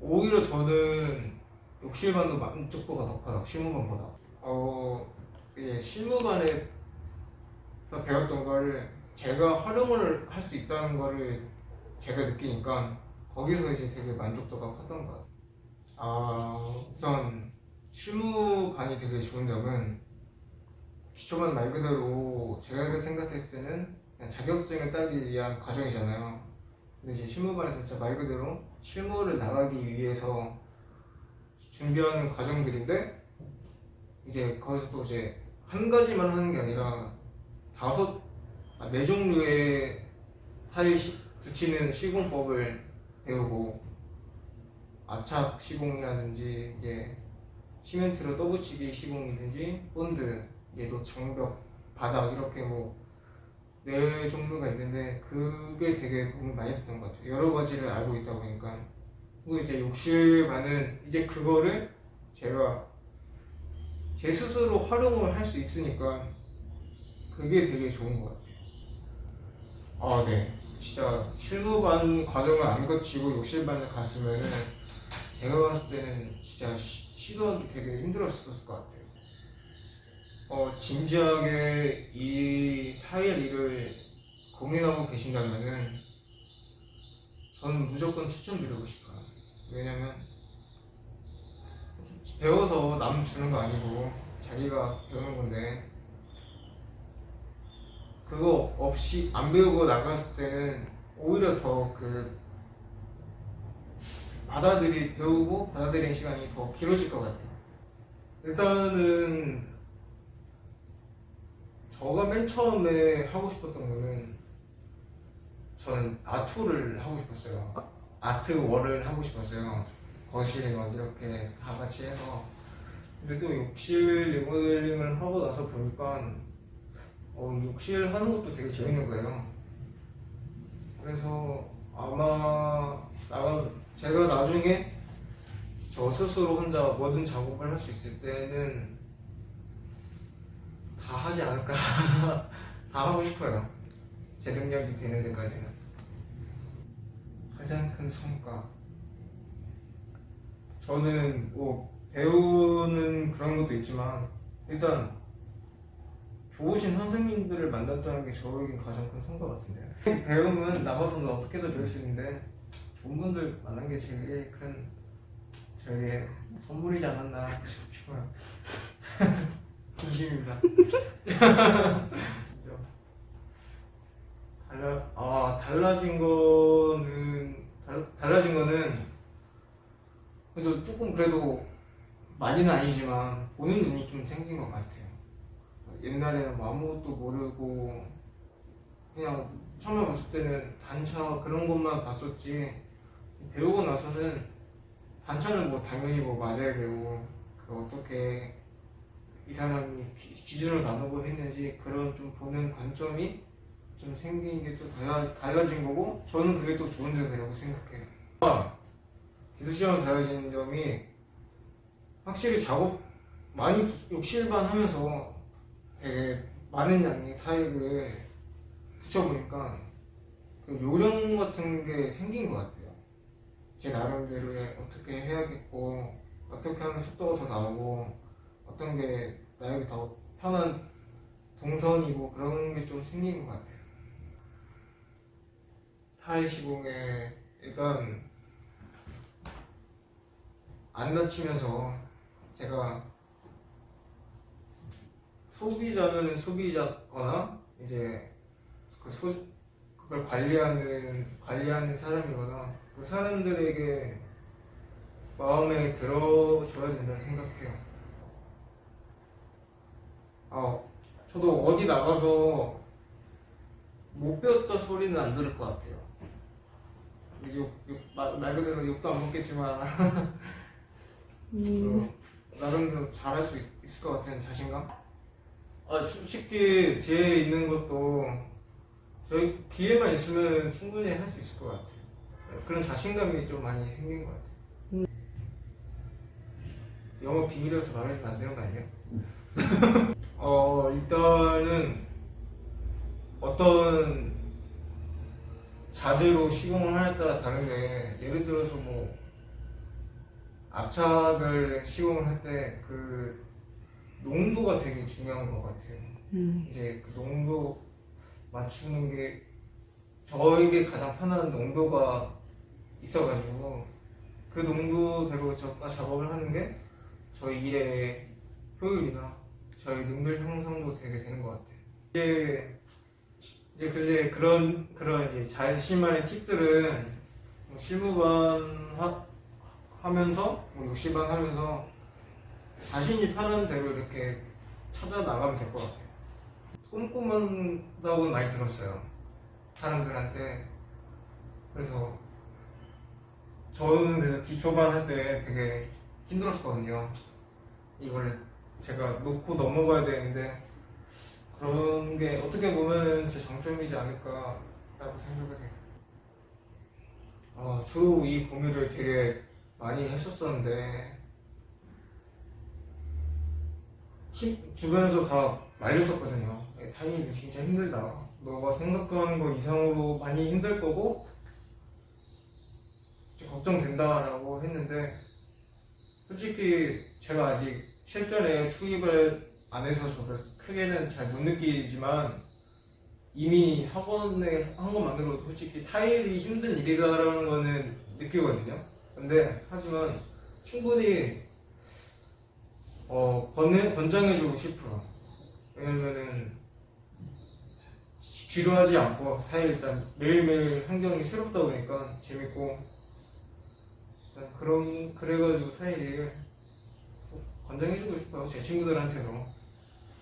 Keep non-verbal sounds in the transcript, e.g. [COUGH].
오히려 저는 욕실반도 만족도가 더 커요 실무반보다. 어 이제 실무반에서 배웠던 거를 제가 활용을 할 수 있다는 거를 제가 느끼니까 거기서 이제 되게 만족도가 컸던 것 같아요. 아 우선 실무반이 되게 좋은 점은 기초반 말 그대로 제가 생각했을 때는 그냥 자격증을 따기 위한 과정이잖아요 이제 실무반에서 진짜 말 그대로 실무를 나가기 위해서 준비하는 과정들인데 이제 거기서 또 이제 한 가지만 하는 게 아니라 다섯 아, 네 종류의 타일 시, 붙이는 시공법을 배우고 압착 시공이라든지 이제 시멘트로 떠붙이기 시공이든지 본드 얘도 장벽 바닥 이렇게 뭐 네 종류가 있는데 그게 되게 도움이 많이 됐던 것 같아요. 여러 가지를 알고 있다 보니까 그리고 이제 욕실만은 이제 그거를 제가 제 스스로 활용을 할 수 있으니까 그게 되게 좋은 것 같아요. 아, 네. 진짜 실무반 과정을 안 거치고 욕실반을 갔으면은 제가 봤을 때는 진짜 시, 시도하기 되게 힘들었을 것 같아요. 어, 진지하게 이 타일 일을 고민하고 계신다면은 저는 무조건 추천드리고 싶어요. 왜냐면 배워서 남 주는 거 아니고 자기가 배우는 건데 그거 없이 안 배우고 나갔을 때는 오히려 더 그 받아들이 배우고 받아들이는 시간이 더 길어질 것 같아요. 일단은 저가 맨 처음에 하고 싶었던 거는 저는 아트를 하고 싶었어요. 아트 월을 하고 싶었어요. 거실에 막 이렇게 다 같이 해서. 근데 또 욕실 리모델링을 하고 나서 보니까 어, 욕실 하는 것도 되게 재밌는 거예요. 그래서 아마 나, 제가 나중에 저 스스로 혼자 모든 작업을 할 수 있을 때는 다 하지 않을까. [LAUGHS] 다 하고 싶어요. 제 능력이 되는 데까지는. 가장 큰 성과. 저는 뭐 배우는 그런 것도 있지만 일단 좋으신 선생님들을 만났다는 게 저에게 가장 큰 성과 같은데요. 배움은 나가서는 어떻게든 배울 수 있는데 좋은 분들 만난 게 제일 큰 저에게 선물이지 않았나 싶어요. [LAUGHS] 진심입니다. [LAUGHS] 달라 아 달라진 거는 달, 달라진 거는 그래도 조금 그래도 많이는 아니지만 보는 눈이 좀 생긴 것 같아요. 옛날에는 뭐 아무것도 모르고 그냥 처음에 봤을 때는 단차 그런 것만 봤었지 배우고 나서는 단차는 뭐 당연히 뭐 맞아야 되고 그 어떻게 이 사람이 기- 기준을 나누고 했는지 그런 좀 보는 관점이 좀 생긴 게 또 달라, 달라진 거고 저는 그게 또 좋은 점이라고 생각해요. 아, 기술시험을 달라진 점이 확실히 작업 많이 부- 욕실반 하면서 되게 많은 양의 타일을 붙여보니까 그 요령 같은 게 생긴 것 같아요. 제 나름대로의 어떻게 해야겠고 어떻게 하면 속도가 더 나오고 어떤 게 나에게 더 편한 동선이고 그런 게 좀 생긴 것 같아요. 타일 시공에 일단 안 다치면서 제가 소비자는 소비자거나 이제 그 소, 그걸 관리하는 관리하는 사람이거나 그 사람들에게 마음에 들어줘야 된다고 생각해요. 아, 저도 어디 나가서 못 배웠다 소리는 안 들을 것 같아요. 욕, 욕, 말, 말 그대로 욕도 안 먹겠지만 [LAUGHS] 음, 어, 나름대로 잘할 수 있, 을 것 같은 자신감? 아, 솔직히 뒤에 있는 것도 저희 기회만 있으면 충분히 할 수 있을 것 같아요. 그런 자신감이 좀 많이 생긴 것 같아요. 음. 영어 비밀이라서 말하면 안 되는 거 아니에요? [LAUGHS] 어, 일단은 어떤 자재로 시공을 하냐에 따라 다른데 예를 들어서 뭐 압착을 시공을 할 때 그 농도가 되게 중요한 것 같아요. 음. 이제 그 농도 맞추는 게 저에게 가장 편한 농도가 있어가지고 그 농도대로 저가 작업을 하는 게 저희 일의 효율이나 저희 능률 향상도 되게 되는 것 같아요. 이제 이제 그제 그런 그런 이제 자신만의 팁들은 뭐 실무반 하, 하면서 뭐 욕실반 하면서 자신이 편한 대로 이렇게 찾아 나가면 될 것 같아요. 꼼꼼하다고 많이 들었어요. 사람들한테. 그래서 저는 그래서 기초반 할 때 되게 힘들었거든요. 이걸 제가 놓고 넘어가야 되는데 그런 게 어떻게 보면 제 장점이지 않을까라고 생각을 해요. 아, 저도 이 고민을 되게 많이 했었었는데 힘- 주변에서 다 말렸었거든요. 예, 타이밍이 진짜 힘들다. 너가 생각하는 거 이상으로 많이 힘들 거고 걱정된다라고 했는데 솔직히 제가 아직 실전에 투입을 안 해서 저도 크게는 잘 못 느끼지만 이미 학원에 한 것만으로도 솔직히 타일이 힘든 일이다라는 거는 느끼거든요. 근데 하지만 충분히 어, 권, 권장해주고 싶어요. 왜냐면은 지- 지루하지 않고 타일 일단 매일매일 환경이 새롭다 보니까 재밌고 그런 그래가지고 타일을 권장해주고 싶어요. 제 친구들한테도.